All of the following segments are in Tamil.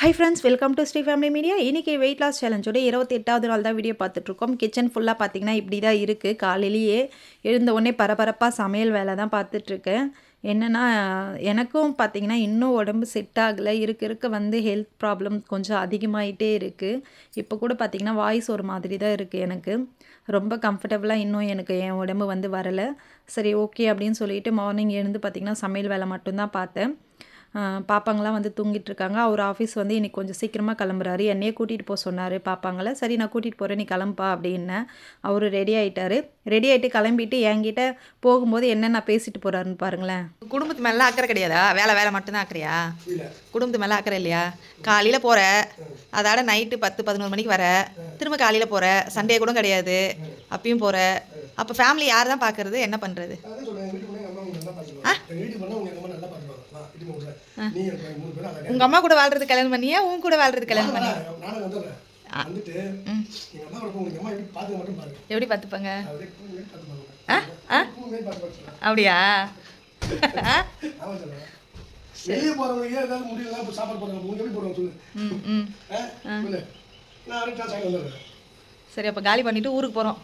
Hi friends welcome to Sri family media இன்றைக்கி வெயிட் லாஸ் சேலஞ்சோட இருபத்தி எட்டாவது நாள் தான் வீடியோ பார்த்துட்ருக்கோம். கிச்சன் ஃபுல்லாக பார்த்தீங்கன்னா இப்படி தான் இருக்குது காலையிலேயே எழுந்த உடனே பரபரப்பாக சமையல் வேலை தான் பார்த்துட்ருக்கேன் என்னென்னா எனக்கும் பார்த்தீங்கன்னா இன்னும் உடம்பு செட் ஆகலை. இருக்க இருக்க வந்து ஹெல்த் ப்ராப்ளம் கொஞ்சம் அதிகமாகிட்டே இருக்குது இப்போ கூட பார்த்தீங்கன்னா வாய்ஸ் ஒரு மாதிரி தான் இருக்குது எனக்கு. ரொம்ப கம்ஃபர்டபுளாக இன்னும் எனக்கு என் உடம்பு வந்து வரலை. சரி ஓகே அப்படின்னு சொல்லிட்டு மார்னிங் எழுந்து பார்த்திங்கன்னா சமையல் வேலை மட்டும்தான் பார்த்தேன். பாப்பாங்களாம் வந்து தூங்கிட்டு இருக்காங்க அவர் ஆஃபீஸ் வந்து இன்னைக்கு கொஞ்சம் சீக்கிரமாக கிளம்புறாரு. என்னையே கூட்டிகிட்டு போக சொன்னார் பாப்பாங்கள. சரி நான் கூட்டிகிட்டு போகிறேன் நீ கிளம்புப்பா அப்படின்னேன் அவர் ரெடி ஆயிட்டாரு. ரெடி ஆகிட்டு கிளம்பிட்டு என்கிட்ட போகும்போது என்னென்ன பேசிட்டு போகிறாருன்னு பாருங்களேன். குடும்பத்து மேலே அக்கறை கிடையாதா? வேலை வேலை மட்டும்தான் அக்கறையா? குடும்பத்து மேலே அக்கறை இல்லையா? காலையில் போகிற அதோட நைட்டு பத்து பதினோரு மணிக்கு வர. திரும்ப காலையில் போகிற சண்டே கூட கிடையாது. அப்பயும் போகிற அப்போ ஃபேமிலி யார் தான் பார்க்கறது என்ன பண்ணுறது அதான் உங்கள் அம்மா கூட வாழ்றது கல்யாணம் பண்ணியா? உன் கூட வாழ்றது கல்யாணம் பண்ணி இருங்க. நானும் வந்துடுறேன். வந்துட்டு, எங்க அம்மா கூட உங்க அம்மா எப்படி பார்த்துப்பாங்க? அப்படியே. வெளியே போறவங்க ஏதாவது முடியல இப்ப சாப்பாடு போடுறாங்க உங்களுக்கு எப்படி போடுவாங்க சொல்லு. நான் சரி அப்போ காலி பண்ணிவிட்டு ஊருக்கு போகிறோம்?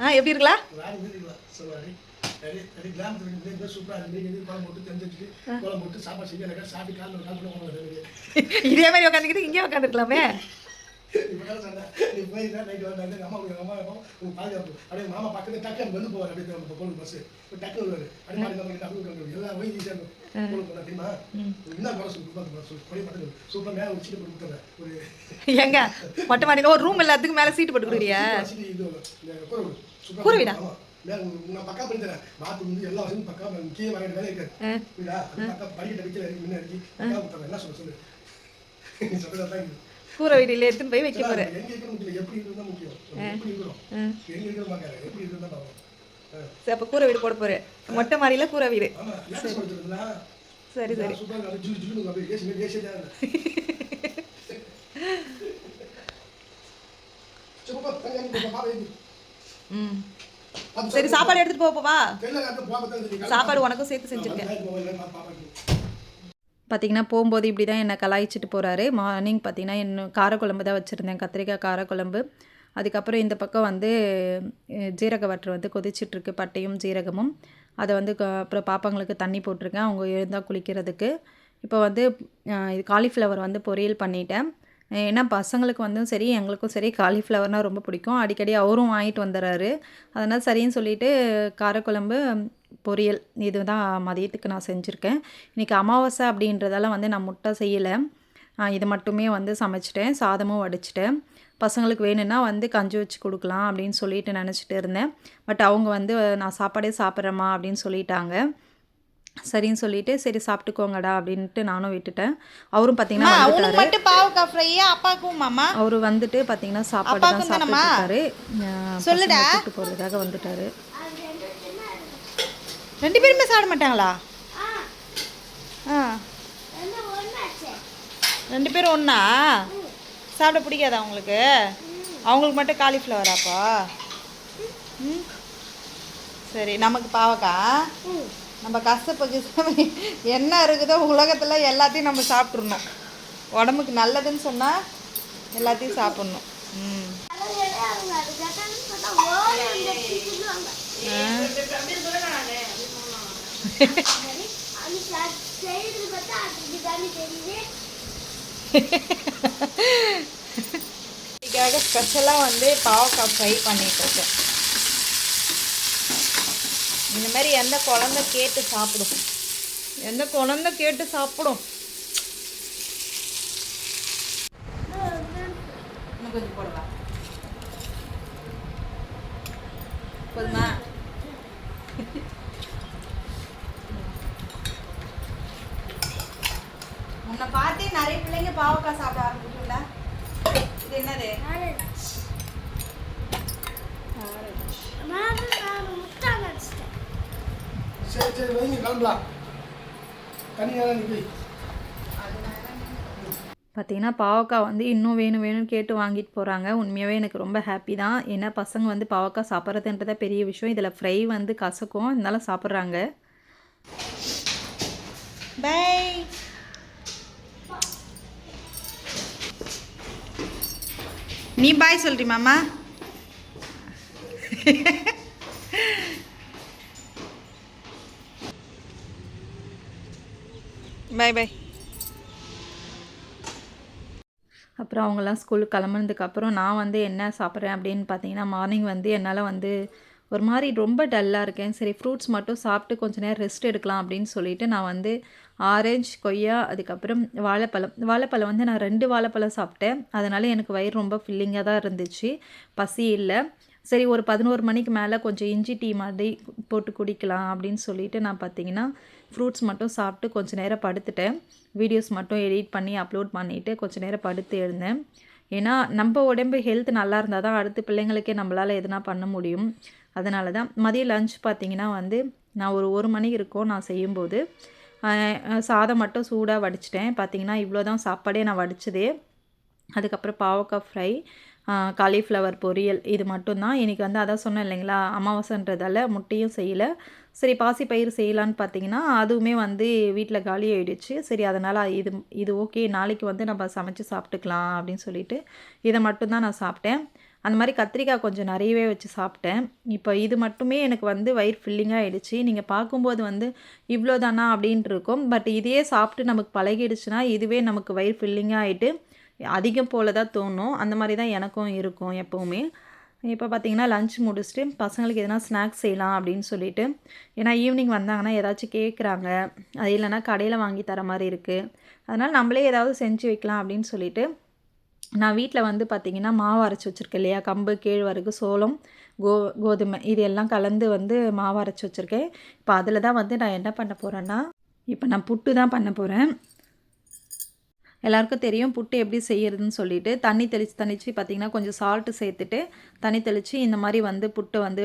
ஆ எப்படி இருக்கலாம்? கிராமத்துல இருக்கு இது குழம்பு போட்டு தெரிஞ்சு வச்சுட்டு குழம்பு போட்டு சாப்பாடு செஞ்சு எனக்கு சாப்பிட்டு காலையில் ஒரு கால் பண்ண போவாங்க இதே மாதிரி உட்காந்துக்கிட்டு இங்கே உட்காந்துருக்கலாமே போய் நைட்டு வந்து அம்மா அம்மா பாதுகாப்பு அப்படியே மாமா பக்கத்துல டக்கு வந்து போவார் அப்படியே நம்ம பொண்ணு பஸ் டக்கு வருவார் அப்படியே நம்ம வந்து எல்லாம் போய் ஈஸியாக இருக்கும் பொண்ணு பண்ண தெரியுமா என்ன குறை சொல்லு சொல்லு சூப்பராக மேலே ஒரு சீட்டு போட்டு கொடுத்துறேன் ஒரு எங்க மொட்டை மாடியில் ஒரு ரூம் எல்லாத்துக்கும் மேலே சீட்டு போட்டு கொடுக்குறியா சீட்டு இது இந்த கூரை வீடு நான் பக்கா பண்ணி தரேன் பாத்ரூம் வந்து எல்லா வசதியும் பக்கா கீழே வர வேலை இருக்காது. வீடா அது பக்கா படிக்கிட்ட வைக்கல இருக்கு முன்ன இருக்கு பக்கா கொடுத்துறேன் என்ன சொல்ல சொல்லு? நீ சொல்றதான் இது கூரை வீட்டில் எடுத்துன்னு போய் வைக்க போகிறேன் எங்க இருக்கிற முக்கியம் எப்படி இருக்கிறது முக்கியம்? எப்படி இருக்கிறோம்? எங்க இருக்கிற பார்க்காரு எப்படி இருக்கிறதா பார்க்கணும் ஆ. சரி அப்போ கூரை வீடு போட போகிறேன் மொட்டை மாடியில் கூரை வீடு. சரி. சரி ம். சரி சாப்பாடு. எடுத்துகிட்டு போப்பா சாப்பாடு உனக்கும் சேர்த்து செஞ்சுருக்கேன். பார்த்தீங்கன்னா போகும்போது இப்படி தான் என்னை கலாய்ச்சிட்டு போகிறாரு மார்னிங் பார்த்தீங்கன்னா இன்னும் காரக்குழம்பு தான் வச்சுருந்தேன். கத்திரிக்காய் காரக்குழம்பு. அதுக்கப்புறம் இந்த பக்கம் வந்து ஜீரக வாட்டர் வந்து கொதிச்சிட்ருக்கு. பட்டையும் ஜீரகமும். அதை வந்து அப்புறம் பாப்பாங்களுக்கு தண்ணி போட்டிருக்கேன். அவங்க எழுந்தால் குளிக்கிறதுக்கு. இப்போ வந்து இது காலிஃப்ளவர் வந்து பொரியல் பண்ணிட்டேன். ஏன்னா பசங்களுக்கு வந்து சரி எங்களுக்கும் சரி காலிஃப்ளவர்னால் ரொம்ப பிடிக்கும். அடிக்கடி அவரும் வாங்கிட்டு வந்துடுறாரு. அதனால் சரின்னு சொல்லிட்டு காரக்குழம்பு பொரியல் இதுதான் மதியத்துக்கு நான் செஞ்சுருக்கேன். இன்றைக்கி அமாவாசை அப்படின்றதால வந்து நான் முட்டை செய்யலை. இது மட்டுமே வந்து சமைச்சிட்டேன். சாதமும் வடிச்சிட்டேன். பசங்களுக்கு வேணும்னா வந்து கஞ்சி வச்சு கொடுக்கலாம் அப்படின்னு சொல்லிட்டு நினச்சிட்டு இருந்தேன். பட் அவங்க வந்து நான் சாப்பாடே சாப்பிட்றேம்மா அப்படின்னு சொல்லிட்டாங்க. சரின்னு சொல்லிட்டு சரி சாப்பிட்டுக்கோங்கடா அப்படின்ட்டு நானும் விட்டுட்டேன். அவரும் பார்த்தீங்கன்னா அவர் வந்துட்டு பார்த்தீங்கன்னா சாப்பாடு தான் அப்பாவுக்கும் சாப்பிட்டு தானம்மா? இருக்காரு. சொல்லுடா. போகிறதுக்காக வந்துட்டாரு. ரெண்டு பேருமே சாப்பிட மாட்டாங்களா? ஆ. ரெண்டு பேரும் ஒன்றா சாப்பிட பிடிக்காதா அவங்களுக்கு அவங்களுக்கு மட்டும் காலிஃப்ளவராப்பா ம். சரி நமக்கு பாவக்கா? நம்ம கசப்பு கிசப்பு என்ன இருக்குதோ உலகத்தில் எல்லாத்தையும் நம்ம சாப்பிட்றணும் உடம்புக்கு நல்லதுன்னு சொன்னால் எல்லாத்தையும் சாப்பிட்ணும். ம். இதுக்காக ஸ்பெஷலாக வந்து பாவக்காய் ஃப்ரை பண்ணிட்டு இருக்கேன். இந்த மாதிரி எந்த குழந்தை கேட்டு சாப்பிடும். எந்த குழந்தை கேட்டு சாப்பிடும். கொஞ்சம் போடலாம் சரி சரி வைங்க கிளம்பலாம். தனியாக தான் நிற்பி பார்த்தீங்கன்னா பாவக்காய் வந்து இன்னும் வேணும் வேணும்னு கேட்டு வாங்கிட்டு போகிறாங்க உண்மையாகவே எனக்கு ரொம்ப ஹாப்பி தான். ஏன்னா பசங்க வந்து பாவக்காய் சாப்பிட்றதுன்றதே பெரிய விஷயம். இதில் ஃப்ரை வந்து கசக்கும். இதனால சாப்பிட்றாங்க. பை நீ பாய் சொல்றி மாமா. பாய் பாய் அப்புறம் அவங்கெல்லாம் ஸ்கூலுக்கு கிளம்புனதுக்கப்புறம் நான் வந்து என்ன சாப்பிட்றேன் அப்படின்னு பார்த்தீங்கன்னா மார்னிங் வந்து என்னால் வந்து ஒரு மாதிரி ரொம்ப டல்லாக இருக்கேன். சரி ஃப்ரூட்ஸ் மட்டும் சாப்பிட்டு கொஞ்ச நேரம் ரெஸ்ட் எடுக்கலாம் அப்படின்னு சொல்லிட்டு நான் வந்து ஆரஞ்சு கொய்யா அதுக்கப்புறம் வாழைப்பழம். வாழைப்பழம் வந்து நான் ரெண்டு வாழைப்பழம் சாப்பிட்டேன். அதனால் எனக்கு வயிறு ரொம்ப ஃபில்லிங்காக தான் இருந்துச்சு. பசி இல்லை. சரி ஒரு பதினோரு மணிக்கு மேலே கொஞ்சம் இஞ்சி டீ மாதிரி போட்டு குடிக்கலாம் அப்படின்னு சொல்லிட்டு நான் பார்த்தீங்கன்னா ஃப்ரூட்ஸ் மட்டும் சாப்பிட்டு கொஞ்சம் நேரம் படுத்துட்டேன். வீடியோஸ் மட்டும் எடிட் பண்ணி அப்லோட் பண்ணிவிட்டு கொஞ்சம் நேரம் படுத்து எழுந்தேன். ஏன்னா நம்ம உடம்பு ஹெல்த் நல்லா இருந்தால் தான் அடுத்து பிள்ளைங்களுக்கே நம்மளால் எதுனா பண்ண முடியும். அதனால தான் மதியம் லஞ்ச் பார்த்தீங்கன்னா வந்து நான் ஒரு ஒரு மணி இருக்கும் நான் செய்யும்போது. சாதம் மட்டும் சூடாக வடிச்சிட்டேன். பார்த்தீங்கன்னா இவ்வளோ தான் சாப்பாடே நான் வடிச்சதே. அதுக்கப்புறம் பாவக்காய் ஃப்ரை காலிஃப்ளவர் பொரியல் இது மட்டும்தான். இன்றைக்கி வந்து அதான் சொன்னேன் இல்லைங்களா அமாவாசைன்றதால முட்டையும் செய்யலை. சரி பாசி பயிர் செய்யலான்னு பார்த்தீங்கன்னா அதுவுமே வந்து வீட்டில் காலி ஆகிடுச்சு சரி அதனால் இது இது ஓகே நாளைக்கு வந்து நம்ம சமைச்சு சாப்பிட்டுக்கலாம் அப்படின்னு சொல்லிட்டு இதை மட்டும்தான் நான் சாப்பிட்டேன். அந்த மாதிரி கத்திரிக்காய் கொஞ்சம் நிறையவே வச்சு சாப்பிட்டேன். இப்போ இது மட்டுமே எனக்கு வந்து வயிறு ஃபில்லிங்காக ஆகிடுச்சு நீங்கள் பார்க்கும்போது வந்து இவ்வளோதானா அப்படின்ட்டு இருக்கும். பட் இதையே சாப்பிட்டு நமக்கு பழகிடுச்சுன்னா இதுவே நமக்கு வயிறு ஃபில்லிங்காக ஆகிட்டு அதிகம் போல தான் தோணும். அந்த மாதிரி தான் எனக்கும் இருக்கும் எப்போவுமே. இப்போ பார்த்தீங்கன்னா லஞ்ச் முடிச்சுட்டு பசங்களுக்கு எதனா ஸ்நாக்ஸ் செய்யலாம் அப்படின்னு சொல்லிட்டு ஏன்னா ஈவினிங் வந்தாங்கன்னா ஏதாச்சும் கேட்குறாங்க அது இல்லைன்னா கடையில் வாங்கி தர மாதிரி இருக்குது அதனால் நம்மளே ஏதாவது செஞ்சு வைக்கலாம் அப்படின்னு சொல்லிட்டு நான் வீட்டில் வந்து பார்த்திங்கன்னா மாவு அரைச்சி வச்சுருக்கேன் இல்லையா? கம்பு கேழ்வரகு சோளம் கோ கோதுமை இது எல்லாம் கலந்து வந்து மாவு அரைச்சி வச்சுருக்கேன். இப்போ அதில் தான் வந்து நான் என்ன பண்ண போகிறேன்னா இப்போ நான் புட்டு தான் பண்ண போகிறேன் எல்லாருக்கும் தெரியும் புட்டு எப்படி செய்யறதுன்னு சொல்லிட்டு. தண்ணி தெளித்து தெளித்து பார்த்திங்கன்னா கொஞ்சம் சால்ட்டு சேர்த்துட்டு தண்ணி தெளித்து இந்த மாதிரி வந்து புட்டை வந்து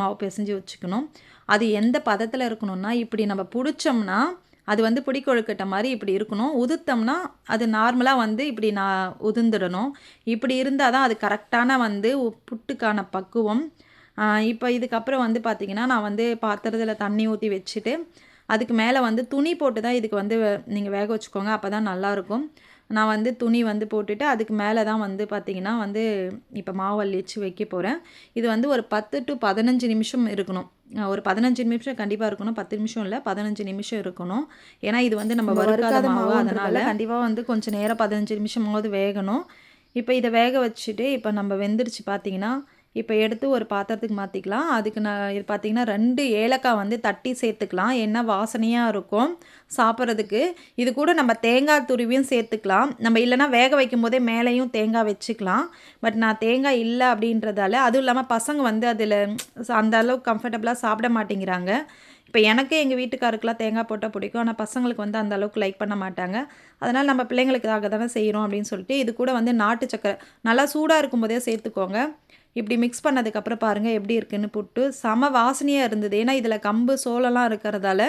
மாவு பிசைஞ்சு வச்சுக்கணும். அது எந்த பதத்தில் இருக்கணும்னா இப்படி நம்ம பிடிச்சோம்னா அது வந்து பிடி கொழுக்கட்டை மாதிரி இப்படி இருக்கணும். உதுத்தோம்னா அது நார்மலாக வந்து இப்படி நான் உதிர்ந்துடணும் இப்படி இருந்தால் தான் அது கரெக்டான வந்து புட்டுக்கான பக்குவம். இப்போ இதுக்கப்புறம் வந்து பார்த்திங்கன்னா நான் வந்து பாத்திரத்தில் தண்ணி ஊற்றி வச்சுட்டு அதுக்கு மேலே வந்து துணி போட்டு தான் இதுக்கு வந்து நீங்கள் வேக வச்சுக்கோங்க. அப்போ தான் நல்லாயிருக்கும். நான் வந்து துணி வந்து போட்டுட்டு அதுக்கு மேலே தான் வந்து பார்த்திங்கன்னா வந்து இப்போ மாவு அள்ளிச்சு வைக்க போகிறேன் இது வந்து ஒரு பத்து டு பதினஞ்சு நிமிஷம் இருக்கணும். ஒரு பதினஞ்சு நிமிஷம் கண்டிப்பாக இருக்கணும். பத்து நிமிஷம் இல்லை பதினஞ்சு நிமிஷம் இருக்கணும். ஏன்னா இது வந்து நம்ம வறுக்காத மாவு அதனால் கண்டிப்பாக வந்து கொஞ்சம் நேரம் பதினஞ்சு நிமிஷமாவது வேகணும். இப்போ இதை வேக வச்சுட்டு இப்போ நம்ம வெந்துருச்சு பார்த்தீங்கன்னா இப்போ எடுத்து ஒரு பாத்திரத்துக்கு மாற்றிக்கலாம் அதுக்கு நான் இது பார்த்தீங்கன்னா ரெண்டு ஏலக்காய் வந்து தட்டி சேர்த்துக்கலாம். என்ன வாசனையாக இருக்கும் சாப்பிட்றதுக்கு. இது கூட நம்ம தேங்காய் துருவியும் சேர்த்துக்கலாம். நம்ம இல்லைன்னா வேக வைக்கும் போதே மேலேயும் தேங்காய் வச்சுக்கலாம். பட் நான் தேங்காய் இல்லை அப்படின்றதால அதுவும் இல்லாமல் பசங்க வந்து அதில் அந்த அளவுக்கு கம்ஃபர்டபுளாக சாப்பிட மாட்டேங்கிறாங்க. இப்போ எனக்கு எங்கள் வீட்டுக்காருக்கெலாம் தேங்காய் போட்டால் பிடிக்கும். ஆனால் பசங்களுக்கு வந்து அந்த அளவுக்கு லைக் பண்ண மாட்டாங்க. அதனால் நம்ம பிள்ளைங்களுக்காக தானே செய்கிறோம் அப்படின்னு சொல்லிட்டு இது கூட வந்து நாட்டு சக்கரை நல்லா சூடாக இருக்கும்போதே சேர்த்துக்கோங்க. இப்படி மிக்ஸ் பண்ணதுக்கப்புறம் பாருங்கள் எப்படி இருக்குன்னு புட்டு செம வாசனையாக இருந்தது. ஏன்னா இதில் கம்பு சோளம்லாம் இருக்கிறதால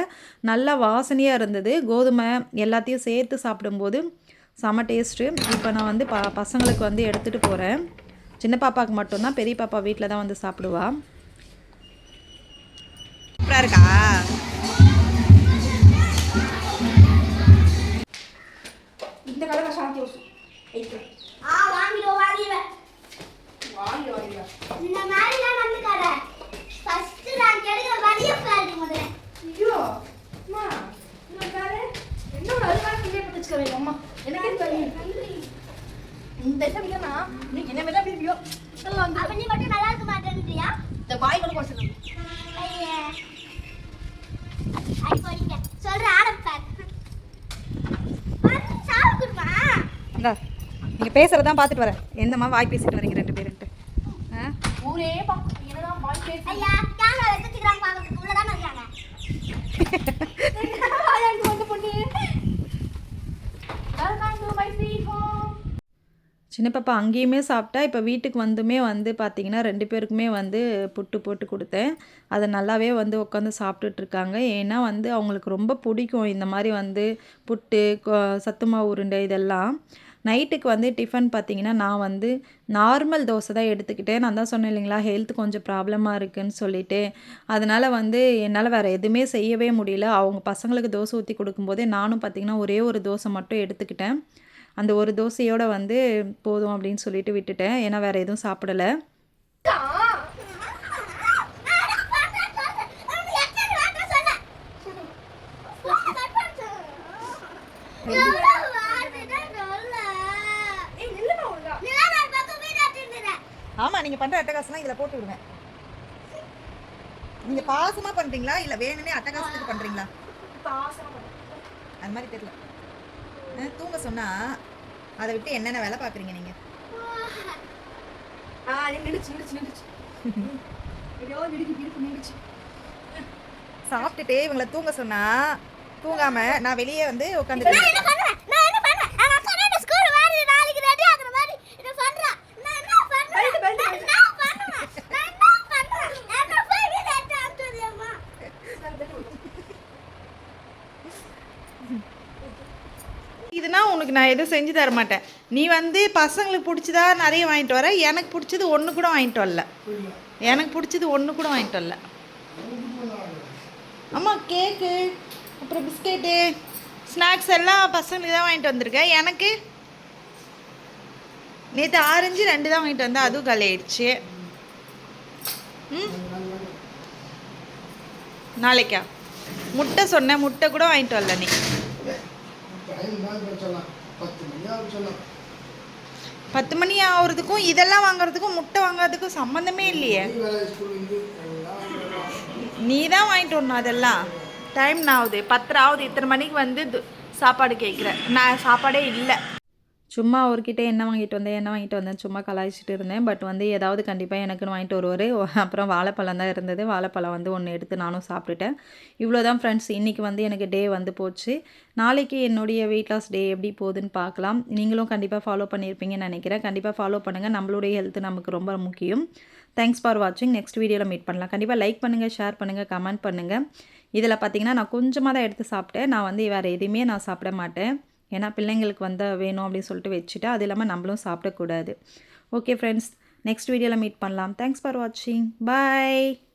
நல்லா வாசனையாக இருந்தது. கோதுமை எல்லாத்தையும் சேர்த்து சாப்பிடும்போது செம டேஸ்ட்டு இப்போ நான் வந்து ப பசங்களுக்கு வந்து எடுத்துகிட்டு போகிறேன் சின்ன பாப்பாவுக்கு மட்டும்தான் பெரிய பாப்பா வீட்டில் தான் வந்து சாப்பிடுவா. சூப்பராக இருக்கா? இந்த கலரை சாப்பிட்டு வைக்கிறேன் ஆ வாங்கிடுவோம் வாங்கிடுவேன் வாங்கி வாங்கிடுவேன் இந்த மாதிரிலாம் வந்துக்காத ஃபர்ஸ்ட் நான் கெடுக்கிற வழிய பாருங்க முதல்ல ஐயோ அம்மா இங்க பாரு என்னோட அருகான பிள்ளை பட்டுச்சுக்கவே அம்மா எனக்கே தெரியும் இந்த சமயம்னா நீ என்ன மேல பிரிவியோ இதெல்லாம் வந்து அப்ப நீ மட்டும் நல்லா இருக்க மாட்டேன்றியா? இந்த பாய் சொல்ற ஆரம்பிப்பார் நீங்கள் பேசுகிறதான் பார்த்துட்டு வரேன். எந்தம்மா வாய் பேசிட்டு வரீங்க ரெண்டு பேருன்ட்டு? ஆ? ஊரே பாக்கு என்னதான் பாய் பேசி ஐயா கேமரா எடுத்துக்கிறாங்க பாக்கிறதுக்கு உள்ளதானே இருக்காங்க. வாயாண்டு வந்து பொண்ணு. சின்ன பாப்பா அங்கேயுமே சாப்பிட்டா இப்போ வீட்டுக்கு வந்துமே வந்து பார்த்தீங்கன்னா ரெண்டு பேருக்குமே வந்து புட்டு போட்டு கொடுத்தேன். அதை நல்லாவே வந்து உட்காந்து சாப்பிட்டுட்ருக்காங்க ஏன்னா வந்து அவங்களுக்கு ரொம்ப பிடிக்கும் இந்த மாதிரி வந்து புட்டு சத்துமா உருண்டை இதெல்லாம். நைட்டுக்கு வந்து டிஃபன் பார்த்தீங்கன்னா நான் வந்து நார்மல் தோசை தான் எடுத்துக்கிட்டேன். நான் தான் சொன்னேன் இல்லைங்களா ஹெல்த் கொஞ்சம் ப்ராப்ளமாக இருக்குன்னு சொல்லிட்டு. அதனால் வந்து என்னால் வேறு எதுவுமே செய்யவே முடியல. அவங்க பசங்களுக்கு தோசை ஊற்றி கொடுக்கும்போதே நானும் பார்த்தீங்கன்னா ஒரே ஒரு தோசை மட்டும் எடுத்துக்கிட்டேன். அந்த ஒரு தோசையோடு வந்து போதும் அப்படின்னு சொல்லிட்டு விட்டுட்டேன். ஏன்னா வேறு எதுவும் சாப்பிடலை. ஆமாம் நீங்கள் பண்ணுற அட்டகாசம்லாம் இதில் போட்டு விடுவேன் நீங்கள் பாசமாக பண்ணுறீங்களா இல்லை வேணும்னே அட்டகாசத்துக்கு பண்ணுறீங்களா. அது மாதிரி தெரியல. ஆ, தூங்க சொன்னால் அதை விட்டு என்னென்ன வேலை பார்க்குறீங்க நீங்கள் ஆ நின்றுச்சு நின்றுச்சு நின்றுச்சு ஐயோ நிடுக்கு நிடுக்கு நின்றுச்சு சாப்பிட்டுட்டு இவங்களை தூங்க சொன்னால் தூங்காமல் நான் வெளியே வந்து உட்காந்துட்டு உனக்கு நான் எதுவும் செஞ்சு தர மாட்டேன். நீ வந்து பசங்களுக்கு பிடிச்சதா நிறைய வாங்கிட்டு வர. எனக்கு பிடிச்சது ஒன்று கூட வாங்கிட்டு வரல. எனக்கு பிடிச்சது ஒன்று கூட வாங்கிட்டு வரல. அம்மா கேக்கு அப்புறம் பிஸ்கெட்டு ஸ்நாக்ஸ் எல்லாம் பசங்களுக்கு தான் வாங்கிட்டு வந்திருக்கேன். எனக்கு நேற்று ஆரஞ்சு ரெண்டு தான் வாங்கிட்டு வந்தேன். அதுவும் கலையிடுச்சு ஆயிடுச்சு. ம்? நாளைக்கா. முட்டை சொன்னேன். முட்டை கூட வாங்கிட்டு வரல நீ. பத்து மணி ஆகும் சொல்லலாம் பத்து மணி ஆகுறதுக்கும் இதெல்லாம் வாங்குறதுக்கும் முட்டை வாங்குறதுக்கும் சம்மந்தமே இல்லையே. நீ தான் வாங்கிட்டு வரணும் அதெல்லாம். டைம் ஆகுது பத்தரை ஆகுது. இத்தனை மணிக்கு வந்து சாப்பாடு கேட்குறேன். நான் சாப்பாடே இல்லை. சும்மா அவர்கிட்ட என்ன வாங்கிட்டு வந்தேன் என்ன வாங்கிட்டு வந்தேன் சும்மா கலாய்ச்சிட்டு இருந்தேன். பட் வந்து ஏதாவது கண்டிப்பாக எனக்குன்னு வாங்கிட்டு வருவார். அப்புறம் வாழைப்பழம் தான் இருந்தது. வாழைப்பழம் வந்து ஒன்று எடுத்து நானும் சாப்பிட்டுட்டேன். இவ்வளோ தான் ஃப்ரெண்ட்ஸ் இன்றைக்கி வந்து எனக்கு டே வந்து போச்சு. நாளைக்கு என்னுடைய வெயிட் லாஸ் டே எப்படி போகுதுன்னு பார்க்கலாம். நீங்களும் கண்டிப்பாக ஃபாலோ பண்ணியிருப்பீங்கன்னு நினைக்கிறேன். கண்டிப்பாக ஃபாலோ பண்ணுங்கள் நம்மளுடைய ஹெல்த் நமக்கு ரொம்ப முக்கியம். தேங்க்ஸ் ஃபார் வாட்சிங் நெக்ஸ்ட் வீடியோவில் மீட் பண்ணலாம். கண்டிப்பாக லைக் பண்ணுங்கள் ஷேர் பண்ணுங்கள் கமெண்ட் பண்ணுங்கள் இதில் பார்த்தீங்கன்னா நான் கொஞ்சமாக தான் எடுத்து சாப்பிட்டேன். நான் வந்து வேறு எதுவுமே நான் சாப்பிட மாட்டேன். ஏன்னா பிள்ளைங்களுக்கு வந்து வேணும் அப்படின்னு சொல்லிட்டு வச்சுட்டு அது இல்லாமல் நம்மளும் சாப்பிடக்கூடாது. ஓகே ஃப்ரெண்ட்ஸ் நெக்ஸ்ட் வீடியோவில் மீட் பண்ணலாம். தேங்க்ஸ் ஃபார் வாட்சிங் பாய்